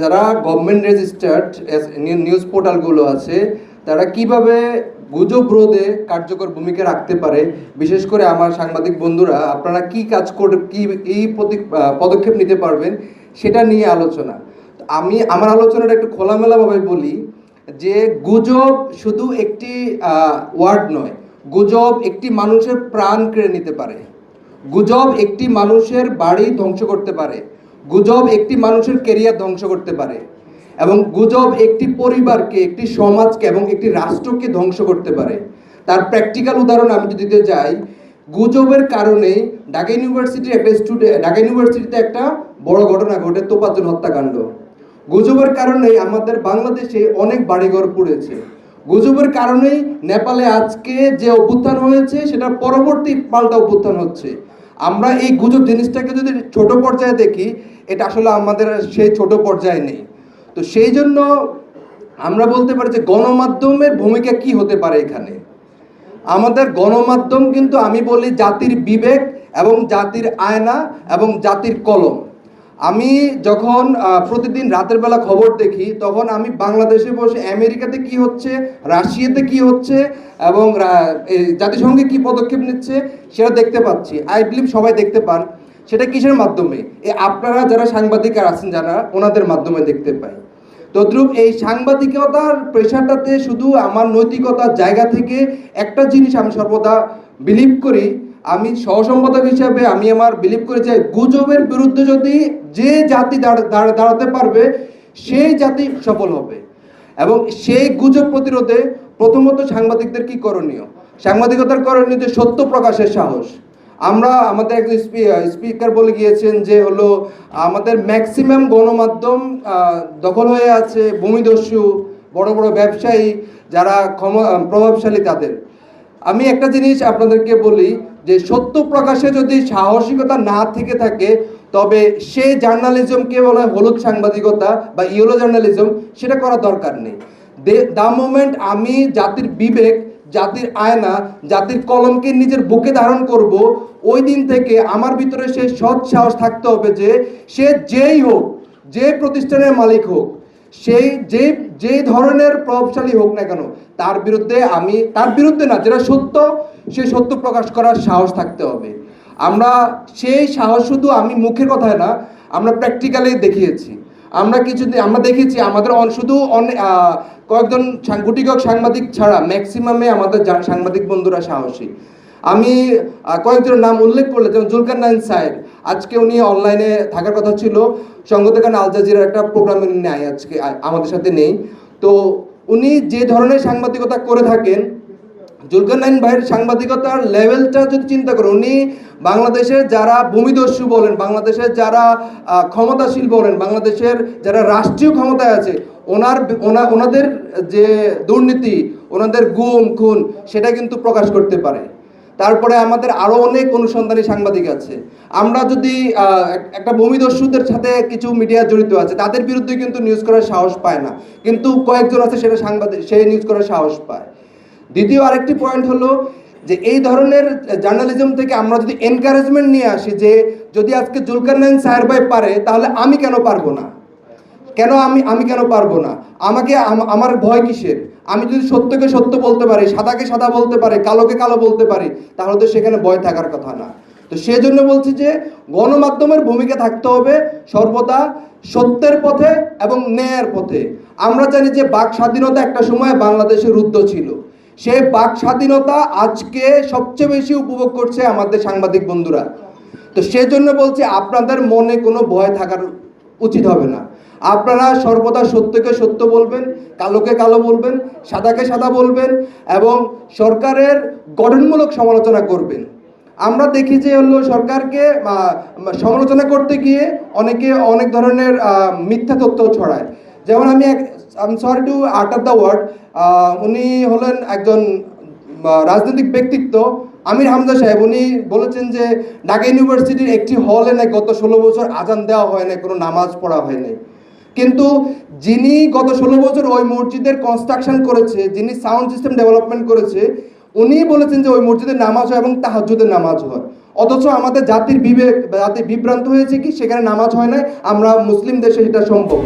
যারা government registered news পোর্টালগুলো আছে, তারা কীভাবে গুজব রোধে কার্যকর ভূমিকা রাখতে পারে? বিশেষ করে আমার সাংবাদিক বন্ধুরা, আপনারা কি কাজ করে, কি এই পদক্ষেপ নিতে পারবেন সেটা নিয়ে আলোচনা। আমি, আমার আলোচনাটা একটু খোলামেলাভাবে বলি যে গুজব শুধু একটি ওয়ার্ড নয়, গুজব একটি মানুষের প্রাণ কেড়ে নিতে পারে। গুজব একটি মানুষের বাড়ি ধ্বংস করতে পারে। গুজব একটি মানুষের কেরিয়ার ধ্বংস করতে পারে এবং গুজব একটি পরিবারকে, একটি সমাজকে এবং একটি রাষ্ট্রকে ধ্বংস করতে পারে। তার প্র্যাকটিক্যাল উদাহরণ আমি যদি দিতে যাই গুজবের কারণে ঢাকা ইউনিভার্সিটির একটা স্টুডেন্ট ঢাকা ইউনিভার্সিটিতে একটা বড় ঘটনা ঘটে তোপাজুল হত্যাকাণ্ড। গুজবের কারণে আমাদের বাংলাদেশে অনেক বাড়িঘর পড়েছে। গুজবের কারণেই নেপালে আজকে যে অভ্যুত্থান হয়েছে সেটা পরবর্তী পাল্টা অভ্যুত্থান হচ্ছে। আমরা এই গুজব জিনিসটাকে যদি ছোট পর্যায়ে দেখি, এটা আসলে আমাদের সেই ছোট পর্যায়ে নেই। তো সেই জন্য আমরা বলতে পারি যে গণমাধ্যমের ভূমিকা কি হতে পারে এখানে? আমাদের গণমাধ্যম কিন্তু আমি বলি জাতির বিবেক এবং জাতির আয়না এবং জাতির কলম। আমি যখন প্রতিদিন রাতের বেলা খবর দেখি, তখন আমি বাংলাদেশে বসে আমেরিকাতে কি হচ্ছে, রাশিয়াতে কি হচ্ছে, এবং জাতিসংঘে কি পদক্ষেপ নিচ্ছে, সেটা দেখতে পাচ্ছি। আই বিলিভ সবাই দেখতে পান। সেটা কিসের মাধ্যমে? এ, আপনারা যারা সাংবাদিক আছেন, যারা, ওনাদের মাধ্যমে দেখতে পাই। তদ্রুপ এই সাংবাদিকতার পেশাটাতে শুধু আমার নৈতিকতার জায়গা থেকে একটা জিনিস আমি সর্বদা বিলিভ করি আমি সহসম্পাদক হিসাবে আমি আমার বিলিভ করি যে গুজবের বিরুদ্ধে যদি যে জাতি দাঁড়- দাঁড়- দাঁড়াতে পারবে, সেই জাতি সফল হবে। এবং সেই গুজব প্রতিরোধে প্রথমত সাংবাদিকদের কি করণীয়? সাংবাদিকতার করণীয় যে সত্য প্রকাশের সাহস। আমরা আমাদের একজন স্পিকার বলে গিয়েছেন যে হলো, আমাদের ম্যাক্সিমাম গণমাধ্যম দখল হয়ে আছে ভূমিদস্যু, বড় বড় ব্যবসায়ী, যারা ক্ষম, প্রভাবশালী তাদের। আমি একটা জিনিস আপনাদেরকে বলি যে সত্য প্রকাশে যদি সাহসিকতা না থেকে থাকে, তবে সে জার্নালিজমকে বলা হয় হলুদ সাংবাদিকতা বা ইয়েলো জার্নালিজম, সেটা করা দরকার নেই। দা মোমেন্ট আমি জাতির বিবেক, জাতির আয়না, জাতির কলমকে নিজের বুকে ধারণ করব, ওই দিন থেকে আমার ভিতরে সে সৎ সাহস থাকতে হবে যে সে যেই হোক, যে প্রতিষ্ঠানের মালিক হোক সেই যে যে ধরনের প্রভাবশালী হোক না কেন, তার বিরুদ্ধে আমি, তার বিরুদ্ধে না, যেটা সত্য, সে সত্য প্রকাশ করার সাহস থাকতে হবে। আমরা সেই সাহস শুধু আমি মুখের কথায় না, আমরা প্র্যাকটিক্যালি দেখিয়েছি। আমরা কিছু আমরা দেখেছি আমাদের শুধু কয়েকজন সাং- গুটি কয়েক সাংবাদিক ছাড়া ম্যাক্সিমামে আমাদের সাংবাদিক বন্ধুরা সাহসী। আমি কয়েকজনের নাম উল্লেখ করলে, যেমন জুলকার নাইন সাহেব, আজকে উনি অনলাইনে থাকার কথা ছিল। সঙ্গতকান আল জাজিরার একটা প্রোগ্রামে নেয় আজকে আমাদের সাথে নেই। তো উনি যে ধরনের সাংবাদিকতা করে থাকেন জুলকারনাইন ভাইয়ের সাংবাদিকতার লেভেলটা যদি চিন্তা করেন, উনি বাংলাদেশের যারা ভূমিদস্যু বলেন, বাংলাদেশের যারা ক্ষমতাশীল বলেন, বাংলাদেশের যারা রাষ্ট্রীয় ক্ষমতায় আছে, ওনার, ওনা, ওনাদের যে দুর্নীতি, ওনাদের গুম, খুন, সেটা কিন্তু প্রকাশ করতে পারে। তারপরে আমাদের আরও অনেক অনুসন্ধানী সাংবাদিক আছে। আমরা যদি একটা ভূমিদস্যুদের সাথে কিছু মিডিয়া জড়িত আছে, তাদের বিরুদ্ধে কিন্তু নিউজ করার সাহস পায় না। কিন্তু কয়েকজন আছে সেটা সাংবাদিক, সে নিউজ করার সাহস পায়। দ্বিতীয় আরেকটি পয়েন্ট হলো যে, এই ধরনের জার্নালিজম থেকে আমরা যদি এনকারেজমেন্ট নিয়ে আসি যে, যদি আজকে জুলকারনাইন সাহের ভাই পারে, তাহলে আমি কেন পারব না? কেন আমি আমি কেন পারব না? আমাকে আমার ভয় কিসের? আমি যদি সত্যকে সত্য বলতে পারি, সাদাকে সাদা বলতে পারি, কালোকে কালো বলতে পারি, তাহলে তো সেখানে ভয় থাকার কথা না। তো সেজন্য বলছি যে, গণমাধ্যমের ভূমিকা থাকতে হবে সর্বদা সত্যের পথে এবং ন্যায়ের পথে। আমরা জানি যে বাক স্বাধীনতা একটা সময় বাংলাদেশে রুদ্ধ ছিল। সেই বাক স্বাধীনতা আজকে সবচেয়ে বেশি উপভোগ করছে আমাদের সাংবাদিক বন্ধুরা। তো সেজন্য বলছি, আপনাদের মনে কোনো ভয় থাকার উচিত হবে না। আপনারা সর্বদা সত্যকে সত্য বলবেন, কালোকে কালো বলবেন, সাদাকে সাদা বলবেন এবং সরকারের গঠনমূলক সমালোচনা করবেন। আমরা দেখি যে হলো সরকারকে সমালোচনা করতে গিয়ে অনেকে অনেক ধরনের মিথ্যা তথ্য ছড়ায়। যেমন আমি এক I sorry to art of the word উনি হলেন একজন রাজনৈতিক ব্যক্তিত্ব, আমির হামজা সাহেব। উনি বলেছেন যে, ঢাকা ইউনিভার্সিটির একটি হলে নাকি গত ষোলো বছর আজান দেওয়া হয় না, কোনো নামাজ পড়া হয় নাই কিন্তু যিনি গত ষোলো বছর ওই মসজিদের কনস্ট্রাকশন করেছে, যিনি সাউন্ড সিস্টেম ডেভেলপমেন্ট করেছে, উনি বলেছেন যে ওই মসজিদের নামাজ হয় এবং তাহাজুদের নামাজ হয়। অথচ আমাদের জাতির বিবেক জাতির বিভ্রান্ত হয়েছে কি? সেখানে নামাজ হয় না আমরা মুসলিম দেশে সেটা সম্ভব